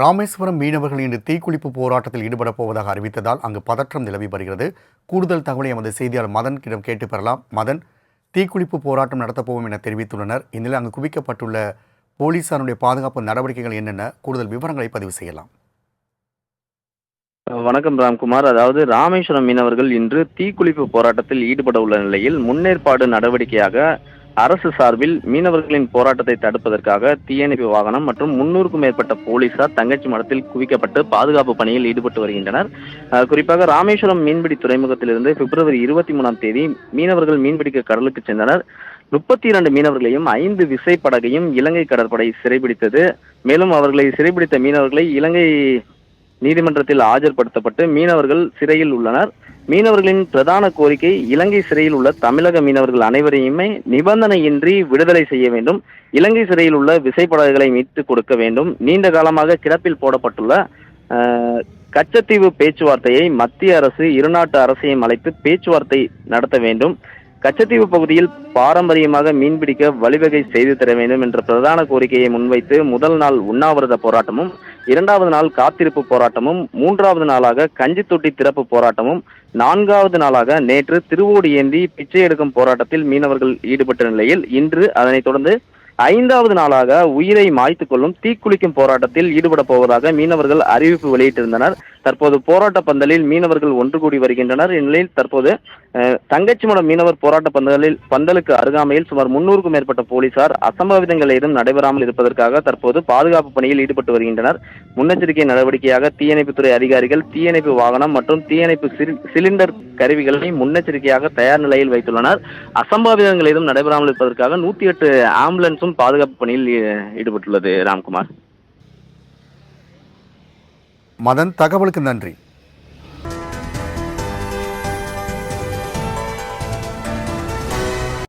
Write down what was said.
ராமேஸ்வரம் மீனவர்கள் இன்று தீக்குளிப்பு போராட்டத்தில் ஈடுபடப் போவதாக அறிவித்ததால் அங்கு பதற்றம் நிலவி வருகிறது. கூடுதல் தகவலை எமது செய்தியாளர் மதன் கேட்டு பெறலாம். மதன் தீக்குளிப்பு போராட்டம் நடத்தப்போவோம் என தெரிவித்துள்ளனர். இந்நிலையில் அங்கு குவிக்கப்பட்டுள்ள போலீசாருடைய பாதுகாப்பு நடவடிக்கைகள் என்னென்ன? கூடுதல் விவரங்களை பதிவு செய்யலாம். வணக்கம் ராம்குமார். அதாவது ராமேஸ்வரம் மீனவர்கள் இன்று தீக்குளிப்பு போராட்டத்தில் ஈடுபட உள்ள நிலையில் முன்னேற்பாடு நடவடிக்கையாக அரசு சார்பில் மீனவர்களின் போராட்டத்தை தடுப்பதற்காக தீயணைப்பு வாகனம் மற்றும் முன்னூறுக்கும் மேற்பட்ட போலீசார் தங்கச்சி மடத்தில் குவிக்கப்பட்டு பாதுகாப்பு பணியில் ஈடுபட்டு வருகின்றனர். குறிப்பாக ராமேஸ்வரம் மீன்பிடி துறைமுகத்திலிருந்து பிப்ரவரி இருபத்தி மூணாம் தேதி மீனவர்கள் மீன்பிடிக்க கடலுக்கு சென்றனர். முப்பத்தி இரண்டு மீனவர்களையும் ஐந்து விசைப்படகையும் இலங்கை கடற்படை சிறைபிடித்தது. மேலும் அவர்களை சிறைபிடித்த மீனவர்களை இலங்கை நீதிமன்றத்தில் ஆஜர்படுத்தப்பட்டு மீனவர்கள் சிறையில் உள்ளனர். மீனவர்களின் பிரதான கோரிக்கை இலங்கை சிறையில் உள்ள தமிழக மீனவர்கள் அனைவரையுமே நிபந்தனையின்றி விடுதலை செய்ய வேண்டும். இலங்கை சிறையில் உள்ள விசைப்படகுகளை மீட்டு கொடுக்க வேண்டும். நீண்ட காலமாக கிடப்பில் போடப்பட்டுள்ள கச்சத்தீவு பேச்சுவார்த்தையை மத்திய அரசு இருநாட்டு அரசையும் அழைத்து பேச்சுவார்த்தை நடத்த வேண்டும். கச்சத்தீவு பகுதியில் பாரம்பரியமாக மீன்பிடிக்க வழிவகை செய்து தர வேண்டும் என்ற பிரதான கோரிக்கையை முன்வைத்து முதல் நாள் உண்ணாவிரத போராட்டமும் இரண்டாவது நாள் காத்திருப்பு போராட்டமும் மூன்றாவது நாளாக கஞ்சி தொட்டி திறப்பு போராட்டமும் நான்காவது நாளாக நேற்று திருவோடு ஏந்தி பிச்சை எடுக்கும் போராட்டத்தில் மீனவர்கள் ஈடுபட்ட நிலையில் இன்று அதனைத் தொடர்ந்து ஐந்தாவது நாளாக உயிரை மாய்த்துக் கொள்ளும் தீக்குளிக்கும் போராட்டத்தில் ஈடுபட போவதாக மீனவர்கள் அறிவிப்பு வெளியிட்டிருந்தனர். தற்போது போராட்ட பந்தலில் மீனவர்கள் ஒன்று கூடி வருகின்றனர். இந்நிலையில் தற்போது தங்கச்சிமடம் மீனவர் போராட்ட பந்தலில் பந்தலுக்கு அருகாமையில் சுமார் முன்னூறுக்கும் மேற்பட்ட போலீசார் அசம்பாவிதங்கள் ஏதும் நடைபெறாமல் இருப்பதற்காக தற்போது பாதுகாப்பு பணியில் ஈடுபட்டு வருகின்றனர். முன்னெச்சரிக்கை நடவடிக்கையாக தீயணைப்புத்துறை அதிகாரிகள் தீயணைப்பு வாகனம் மற்றும் தீயணைப்பு சிலிண்டர் கருவிகளை முன்னெச்சரிக்கையாக தயார் நிலையில் வைத்துள்ளனர். அசம்பாவிதங்கள் ஏதும் நடைபெறாமல் இருப்பதற்காக நூத்தி எட்டு ஆம்புலன்ஸும் பாதுகாப்பு பணியில் ஈ- ஈடுபட்டுள்ளது. ராம்குமார். மதன் தகவலுக்கு நன்றி.